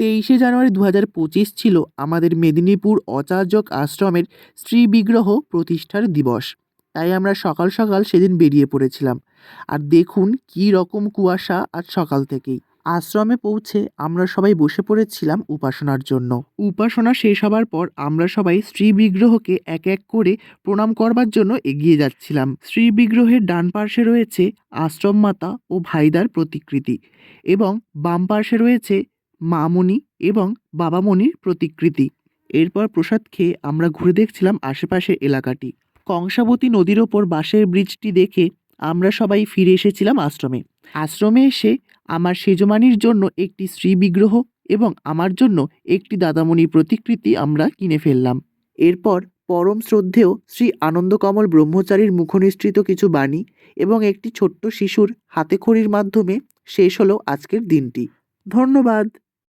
তেইশে জানুয়ারি দু হাজার পঁচিশ ছিল আমাদের মেদিনীপুর অচার্যক আশ্রমের শ্রী বিগ্রহ প্রতিষ্ঠার দিবস। তাই আমরা সকাল সকাল সেদিন বেরিয়ে পড়েছিলাম। আর দেখুন কী রকম কুয়াশা আজ সকাল থেকেই। আশ্রমে পৌঁছে আমরা সবাই বসে পড়েছিলাম উপাসনার জন্য। উপাসনা শেষ হবার পর আমরা সবাই শ্রী বিগ্রহকে এক এক করে প্রণাম করবার জন্য এগিয়ে যাচ্ছিলাম। শ্রী বিগ্রহের ডান পার্শ্বে রয়েছে আশ্রম মাতা ও ভাইদার প্রতিকৃতি এবং বাম পার্শ্বে রয়েছে মামনি এবং বাবামণির প্রতিকৃতি। এরপর প্রসাদ খেয়ে আমরা ঘুরে দেখছিলাম আশেপাশের এলাকাটি। কংসাবতী নদীর ওপর বাঁশের ব্রিজটি দেখে আমরা সবাই ফিরে এসেছিলাম আশ্রমে। আশ্রমে এসে আমার সেজমানির জন্য একটি শ্রী বিগ্রহ এবং আমার জন্য একটি দাদামণির প্রতিকৃতি আমরা কিনে ফেললাম। এরপর পরম শ্রদ্ধেয় শ্রী আনন্দকমল ব্রহ্মচারীর মুখনিসৃত কিছু বাণী এবং একটি ছোট্ট শিশুর হাতেখড়ির মাধ্যমে শেষ হলো আজকের দিনটি। ধন্যবাদ।